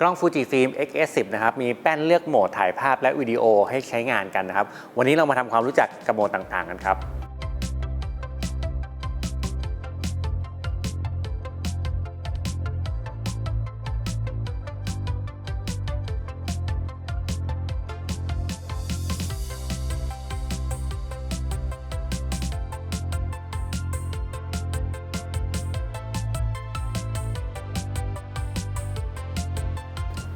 กล้อง Fujifilm X-S10 นะครับ มีแป้นเลือกโหมดถ่ายภาพและวิดีโอให้ใช้งานกันนะครับ วันนี้เรามาทำความรู้จักกับโหมดต่างๆกันครับ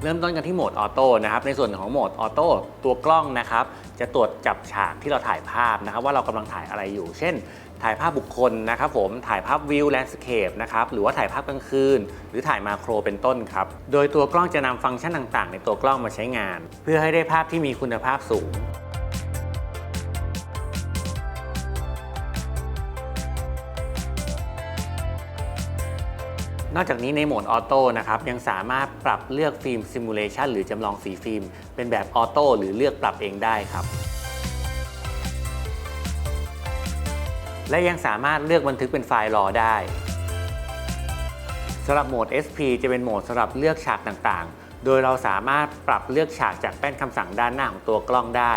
เริ่มต้นกันที่โหมดออโต้นะครับในส่วนของโหมดออโต้ตัวกล้องนะครับจะตรวจจับฉากที่เราถ่ายภาพนะครับว่าเรากำลังถ่ายอะไรอยู่ เช่น ถ่ายภาพบุคคลนะครับผมถ่ายภาพวิวแลนด์สเคปนะครับหรือว่าถ่ายภาพกลางคืน หรือถ่ายมาโครเป็นต้นครับโดยตัวกล้องจะนำฟังก์ชันต่างๆ ในตัวกล้องมาใช้งาน เพื่อให้ได้ภาพที่มีคุณภาพสูง นอกจากนี้ในโหมดออโต้นะครับยังสามารถปรับเลือกฟิล์มซิมูเลชันหรือจำลองสีฟิล์ม เป็นแบบออโต้หรือเลือกปรับเองได้ครับ และยังสามารถเลือกบันทึกเป็นไฟล์รอได้สำหรับโหมด SP จะเป็นโหมดสำหรับเลือกฉากต่างๆ โดยเราสามารถปรับเลือกฉากจากแป้นคำสั่งด้านหน้าของตัวกล้องได้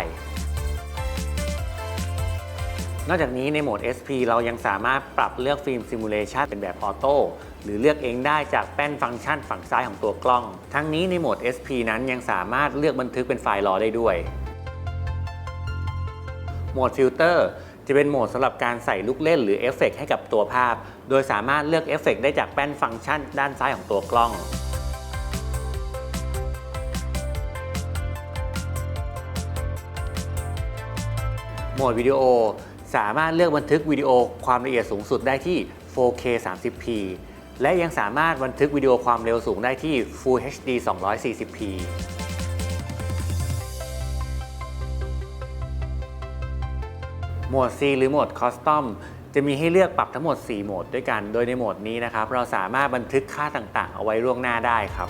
นอกจากนี้ในโหมด SP เรายังสามารถปรับเลือกฟิล์มซิมูเลชันเป็นแบบออโต้หรือเลือกเองได้จากแป้นฟังก์ชันฝั่งซ้ายของตัวกล้อง ทั้งนี้ในโหมด SP นั้นยังสามารถเลือกบันทึกเป็นไฟล์รอได้ด้วย โหมดฟิลเตอร์จะเป็นโหมดสำหรับการใส่ลูกเล่นหรือเอฟเฟกต์ให้กับตัวภาพ โดยสามารถเลือกเอฟเฟกต์ได้จากแป้นฟังก์ชันด้านซ้ายของตัวกล้องโหมดวิดีโอ สามารถเลือกบันทึกวิดีโอความละเอียดสูงสุดได้ที่ 4K 30p และยังสามารถบันทึกวิดีโอความเร็วสูงได้ที่ Full HD 240p โหมด C หรือโหมด Custom จะมีให้เลือกปรับทั้งหมด 4 โหมดด้วยกัน โดยในโหมดนี้นะครับ เราสามารถบันทึกค่าต่างๆ เอาไว้ล่วงหน้าได้ครับ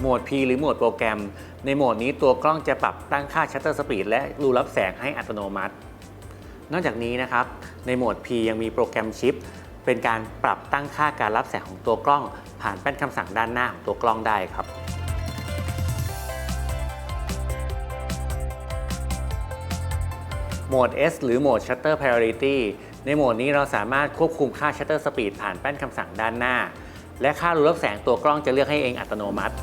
โหมด P หรือโหมดโปรแกรม ในโหมดนี้ตัวกล้องจะปรับตั้งค่าชัตเตอร์สปีดและรูรับแสงให้อัตโนมัติ นอกจากนี้นะครับ ในโหมด P ยังมีโปรแกรมชิป เป็นการปรับตั้งค่าการรับแสงของตัวกล้อง ผ่านแป้นคำสั่งด้านหน้าของตัวกล้องได้ครับโหมด S หรือโหมด Shutter Priority ในโหมดนี้เราสามารถควบคุมค่า Shutter Speed ผ่านแป้นคำสั่งด้านหน้า และค่ารูรับแสงตัวกล้องจะเลือกให้เองอัตโนมัติ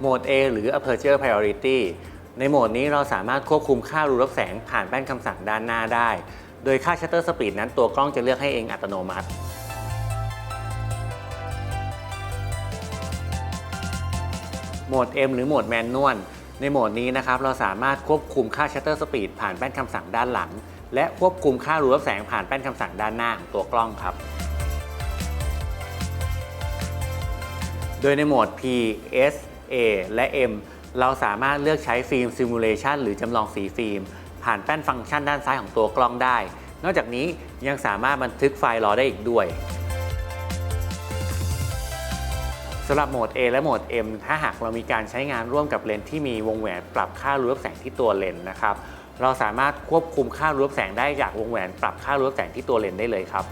โหมด A หรือ Aperture Priority ในโหมดนี้เราสามารถควบคุมค่ารูรับแสงผ่านแป้นคำสั่งด้านหน้าได้ โดยค่า Shutter Speed นั้นตัวกล้องจะเลือกให้เองอัตโนมัติ โหมด M หรือโหมดแมนนวลในโหมดนี้นะครับเราสามารถควบคุมค่า Shutter Speed ผ่านแป้นคำสั่งด้านหลัง และควบคุมค่ารูรับแสงผ่านแป้นคำสั่งด้านหน้าของตัวกล้องครับ โดยในโหมด P, S, A และ M เราสามารถเลือกใช้ฟิล์มซิมูเลชันหรือจำลองสีฟิล์ม ผ่านแป้นฟังก์ชันด้านซ้ายของตัวกล้องได้ นอกจากนี้ยังสามารถบันทึกไฟล์รอได้อีกด้วยสำหรับโหมด A และโหมด M ถ้าหากเรามีการใช้งานร่วมกับเลนส์ที่มีวงแหวนปรับค่ารูรับแสงที่ตัวเลนส์นะครับ เราสามารถควบคุมค่ารูรับแสงได้จากวงแหวนปรับค่ารูรับแสงที่ตัวเลนส์ได้เลยครับ